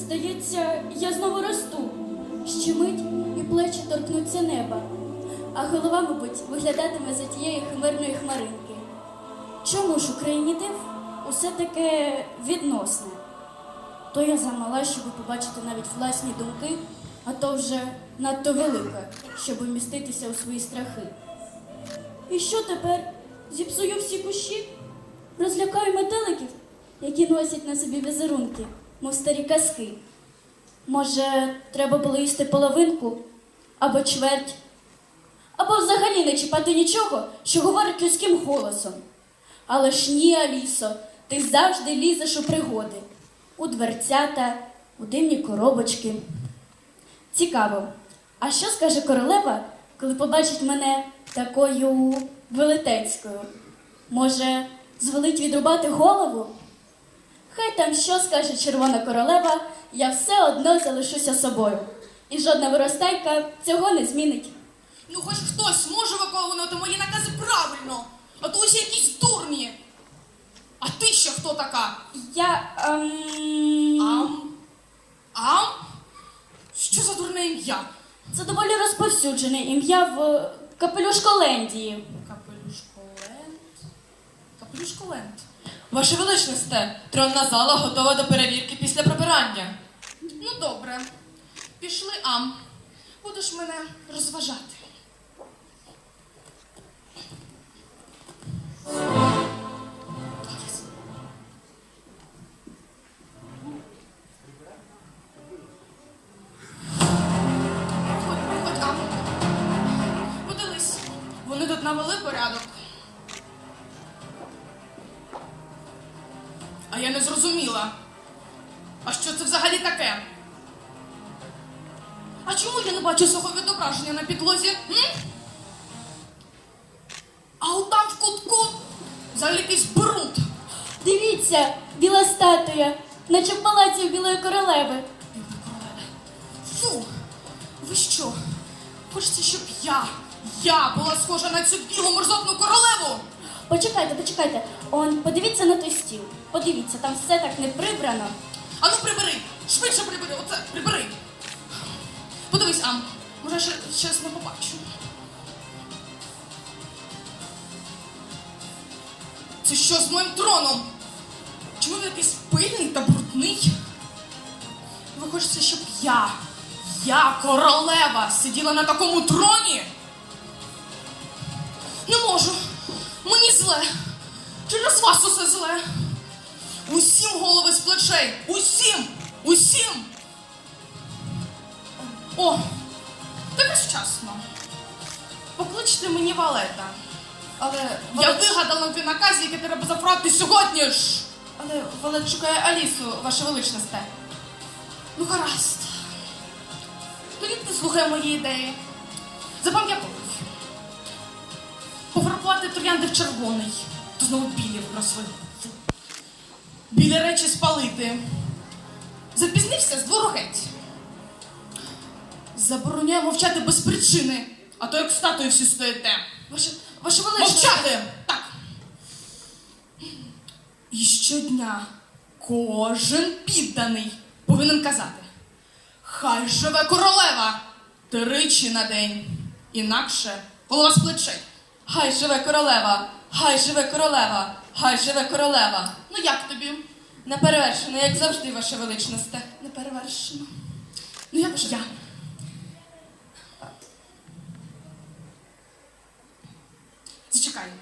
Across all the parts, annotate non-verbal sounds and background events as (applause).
Здається, я знову росту. Ще мить і плечі торкнуться неба, а голова, мабуть, виглядатиме за тієї химерної хмаринки. Чому ж Україні див усе таке відносне? То я замала, щоб побачити навіть власні думки, а то вже надто велика, щоб вміститися у свої страхи. І що тепер? Зіпсую всі кущі? Розлякаю метеликів, які носять на собі візерунки, мов старі казки. Може, треба було їсти половинку або чверть, або взагалі не чіпати нічого, що говорить людським голосом. Але ж ні, Алісо, ти завжди лізеш у пригоди, у дверцята, у димні коробочки. Цікаво, а що скаже королева, коли побачить мене такою велетенською? Може, звелить відрубати голову? Хай там що скаже червона королева, я все одно залишуся собою. І жодна виростайка цього не змінить. Ну, хоч хтось може виконувати мої накази правильно, а то усі якісь дурні. А ти ще хто така? Я. Ем... Ам? Ам? Що за дурне ім'я? Це доволі розповсюджене ім'я в Капелюшколендії. Капелюшколенд? Капелюшколенд. Ваше величносте, тронна зала готова до перевірки після прибирання. Ну, добре. Пішли, Ам. Будеш мене розважати. А чому я не бачу свого відображення на підлозі? М? А от там в кутку взагалі якийсь бруд. Дивіться, біла статуя, наче в палаці у білої королеви. Фу! Ви що? Хочете, щоб я, я була схожа на цю білу мерзотну королеву? Почекайте, почекайте. Он, подивіться на той стіл. Подивіться, там все так не прибрано. Ану прибери! Швидше прибери! Оце прибери! Подивись, Ам, може ще щось не побачу. Це що з моїм троном? Чому він якийсь пильний та брудний? Ви хочете, щоб я, я, королева, сиділа на такому троні? Не можу. Мені зле. Через вас усе зле. Усім голови з плечей! Усім! Усім! О! Так вчасно. Покличте мені валета. Але Я вигадала ті накази, які треба заправити сьогодні ж. Але Валет шукає Алісу, ваше величність. Ну, гаразд. Тоді ти слухай мої ідеї. Запам'ятовуй. Пофарбувати троянди в червоний, то знову білі вросли. Білі речі спалити. Запізнився з двору геть. Забороняю мовчати без причини, а то як статуї всі стоїте. Ваше, ваше величність. Мовчати! Так. І щодня кожен підданий повинен казати: Хай живе королева тричі на день. Інакше голова з плечей. Хай живе королева, хай живе королева, хай живе королева. Ну як тобі? Неперевершено, як завжди, ваше величність. Неперевершено. Ну як я? Зачекай.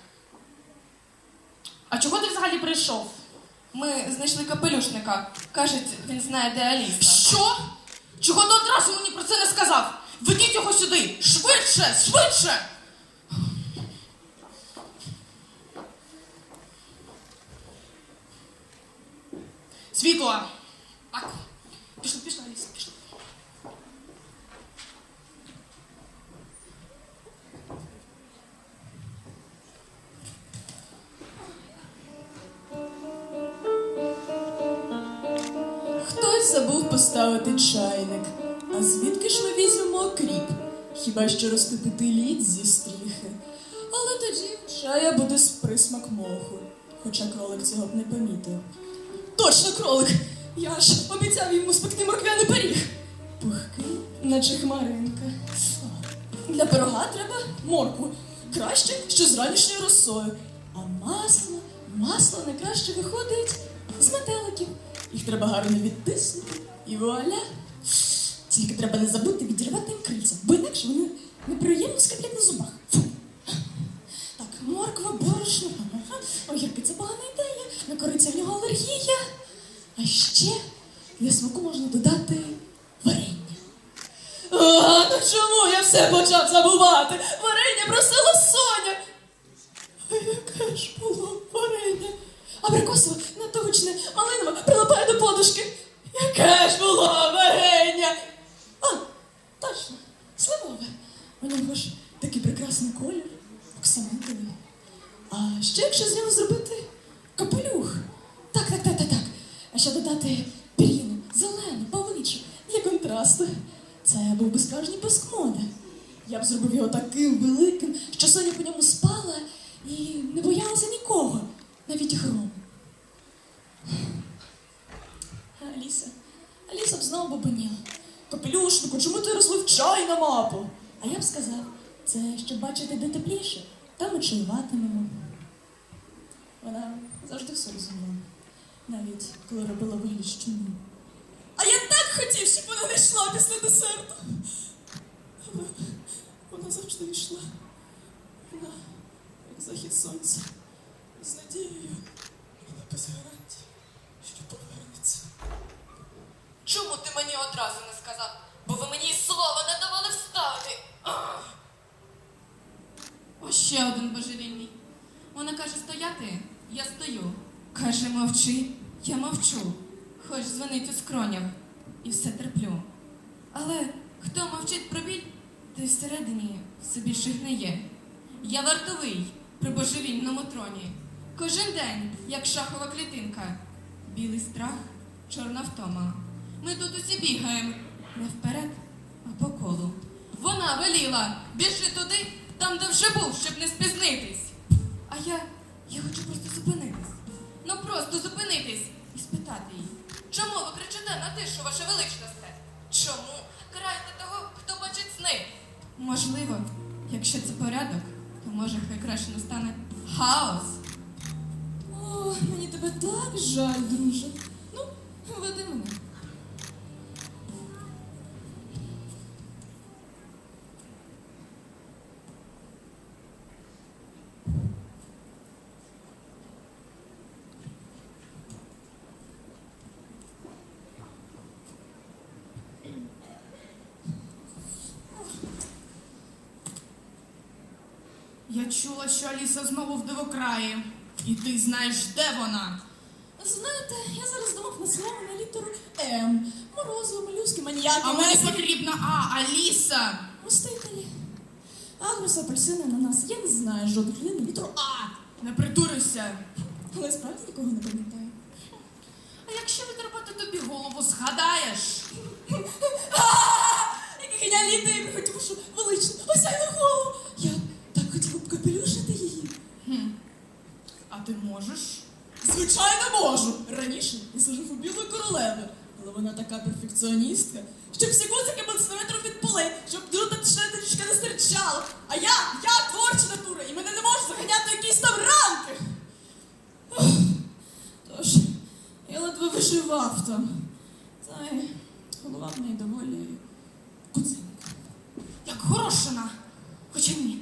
А чого ти взагалі прийшов? Ми знайшли капелюшника. Кажуть, він знає, де Аліса. Що? Чого ти одразу мені про це не сказав? Ведіть його сюди! Швидше! Швидше! Світло! Поставити чайник. А звідки ж ми візьмемо кріп? Хіба що розтопити лід зі стріхи. Але тоді чая буде з присмак моху. Хоча кролик цього б не помітив. Точно кролик! Я ж обіцяв йому спекти морквяний пиріг. Пухкий, наче хмаринка. Для пирога треба моркву. Краще, що з ранішньою росою. А масло, масло найкраще виходить з метеликів. Їх треба гарно відтиснути. І вуаля. Тільки треба не забути відірвати їм крильця, бо інакше вони неприємно скріплять на зубах. Фу. Так, морква, борошно, огірки це погана ідея, на кориця в нього алергія. А ще для смаку можна додати варення. А, ну чому я все почав забувати? Варення просила Соня. А яке ж було варення? Абрикосове, натовичне, Яке ж було варення? А, точно, сливове. У нього ж такий прекрасний колір, оксамитовий. А ще якщо з нього зробити капелюх. Так, так, так, так, так. А ще додати пір'їну, зелену, павичу, для контрасту. Це був би справжній паскмода. Я б зробив його таким великим, що Соня по ньому спала і не боялася нікого, навіть грому. А Аліса, Аліса б знову бубоніла. Капелюшнику, чому ти розлив чай на мапу? А я б сказав, це щоб бачити, де тепліше, там і чаюватимемо. Вона завжди все розуміла, навіть коли робила вигляд, що ні. А я так хотів, щоб вона не йшла після десерту. Але вона завжди йшла. Вона, як захід сонця, з надією, але без гарантії, що повернеться. Чому ти мені одразу не сказав? Бо ви мені і слова не давали вставити. Ах! Ось ще один божевільний. Вона каже стояти, я стою. Каже, мовчи, я мовчу. Хоч дзвонить у скронях і все терплю. Але хто мовчить про біль, той всередині все більше гниє. Я вартовий при божевільному троні. Кожен день, як шахова клітинка. Білий страх, чорна втома. Ми тут усі бігаємо не вперед, а по колу. Вона веліла, біжи туди, там, де вже був, щоб не спізнитись. А я, я хочу просто зупинитись. Ну просто зупинитись і спитати її. Чому ви кричите на тишу, ваше величносте? Чому караєте того, хто бачить сни? Можливо, якщо це порядок, то може хай краще настане хаос. О, мені тебе так жаль, друже. Ну, веди мене. Я чула, що Аліса знову в дивокраї. І ти знаєш, де вона? Знаєте, я зараз думав на слово на літеру М. Морозиво, молюски, маніяки. А мені потрібна А, Аліса. Мстителі. Агрус, апельсини, ананас. Я не знаю жодних людей на літеру А. Не придурюйся. Але справді нікого не пам'ятаю. А якщо відрубати тобі голову, згадаєш? (laughs) Який геніальний ідея, я хотів, що велично. Осяйну голову. Я так хотіла б капелюшити її. Хм. А ти можеш? Звичайно можу. Раніше я служив у білої королеви, але вона така перфекціоністка, що всі гудзики по сантиметру від поли, щоб друта трішки не стирчало. А я, я творча натура, і мене не можуть заганяти якісь там рамки. Тож, я ледве виживав там. Та голова в неї доволі куценька. Як горошина. Хоча ні,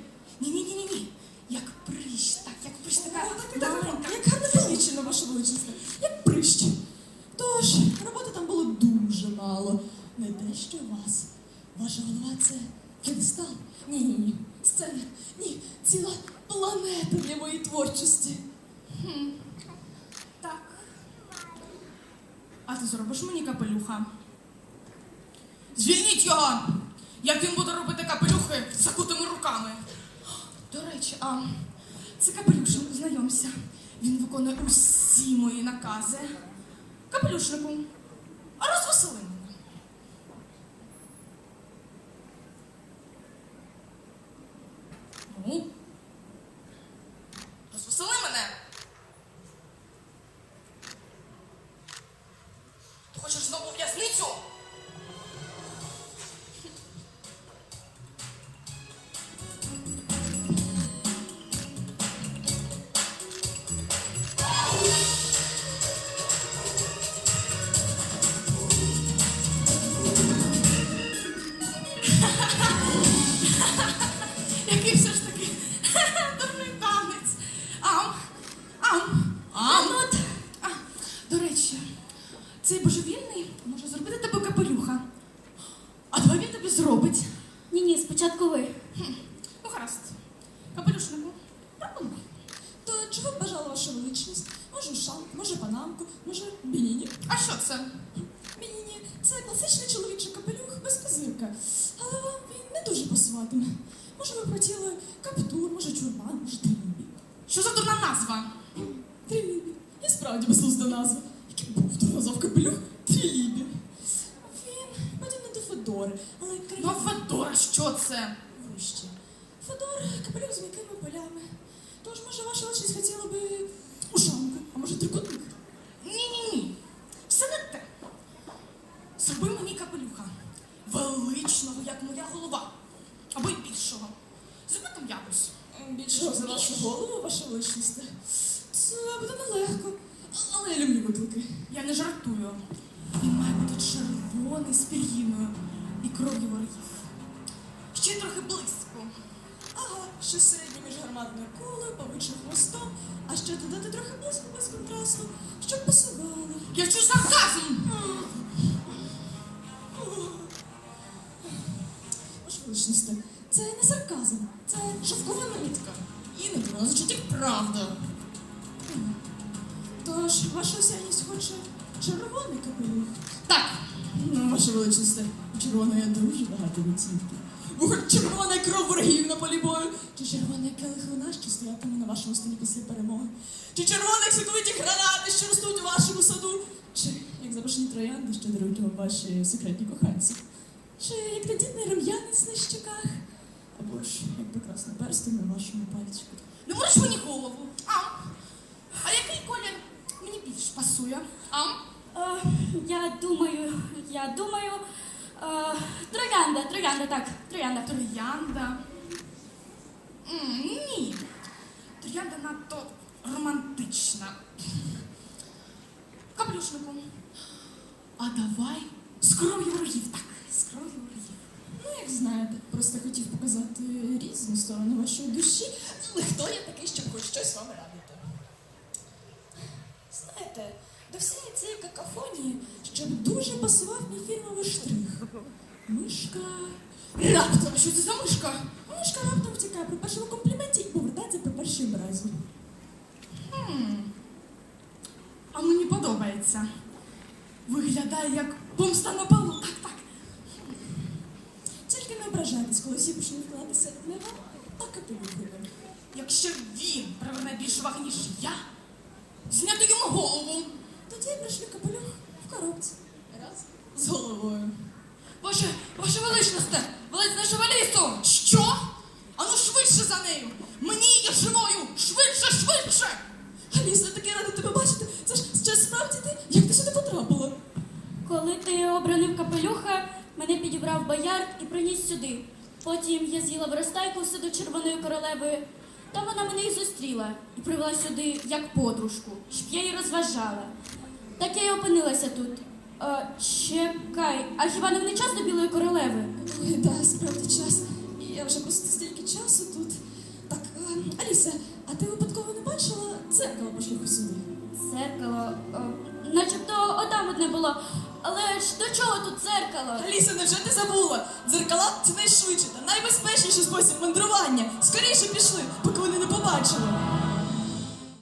Не те, що вас. Ваша голова це п'єдестал. Ні, ні, ні. Сцена. Ні, ціла планета для моєї творчості. Так. А ти зробиш мені капелюха? Звільніть його! Як він буде робити капелюхи з закутими руками? До речі, а це капелюшник, знайомся. Він виконує усі мої накази. Капелюшнику, а розвесели мене. Класичний чоловічий капелюх без козирка. Але вам він не дуже пасуватиме. Може, ви б хотіли каптур, може чурбан, може трилібі. Що за дурна назва? Як моя голова. Або й більшого. Зроби там якось. Більше за вашу голову, ваша величність. Це буде нелегко. Але я люблю виклики. Я не жартую. Він має бути червоний з пір'їною і кров'ю ворогів. Ще трохи близько. Ага, щось середнє між гарматною кулею, павичим хвостом, а ще додати трохи блиску без контрасту, щоб пасувало. Я чую сарказм! Ваша це не сарказм, це шовкова намітка. Іноді вона звучить як правда. Тож, ваша осяйність хоче червоний капелюх. Так, Ну, ваша величність, у червоної дуже багато відтінків. Ви хоч червона кров ворогів на полі бою, чи червоний келих вина, що стоятиме на вашому столі після перемоги, чи червоних соковиті гранати, що ростуть у вашому саду, чи як запашні троянди, що дарують вам ваші секретні коханці, чи як тендітний рум'янець на щоках, або ж як прекрасний перстень на вашому пальчику. не мориш мені голову. А? А який колір мені більш пасує? А? Е, я думаю, я думаю. Е, троянда, троянда, так, троянда. Троянда. М, ні. Троянда надто романтична. Каплюшнику. А давай з кров'ю ворогів. Так, з кров'ю ворогів. Ну, як знаєте, просто хотів показати різні сторони вашої душі, але хто я такий, щоб хоч щось вам радити? Знаєте, до всієї цієї какафонії, щоб дуже пасував мій фірмовий штрих. Мишка раптом. Що це за мишка? Мишка раптом втікає при першому компліменті і повертається при першій образі. Хм. А мені подобається. Виглядає як помста на полу. Так, так. Тільки не ображайтесь, коли всі почнуть вкладатися не вам, а капелюховим. Якщо він приверне більше ваги, ніж я, зняти йому голову. Тоді я прийшли капелюх в коробці. Раз з головою. Ваше, ваше величносте, велець нашого лісу! Що? Ану швидше за нею! Мені є живою! Швидше, швидше! Аліса, таке рада тебе бачити. Це ж це справді ти? Як ти сюди потрапила? Коли ти обранив капелюха, мене підібрав боярд і приніс сюди. Потім я з'їла виростайку в саду червоної королеви. Там вона мене і зустріла і привела сюди як подружку, щоб я її розважала. Так я й опинилася тут. Е, чекай, а хіба не час до білої королеви? Ой, да, справді час. Я вже просто стільки часу тут. Так, а, Аліса, а ти випадково не бачила дзеркало по шляху сюди? Дзеркало, е, начебто отам одне було. Але ж до чого тут дзеркало? Аліса, невже ти забула? Дзеркала це найшвидший та найбезпечніший спосіб мандрування. Скоріше пішли, поки вони не побачили.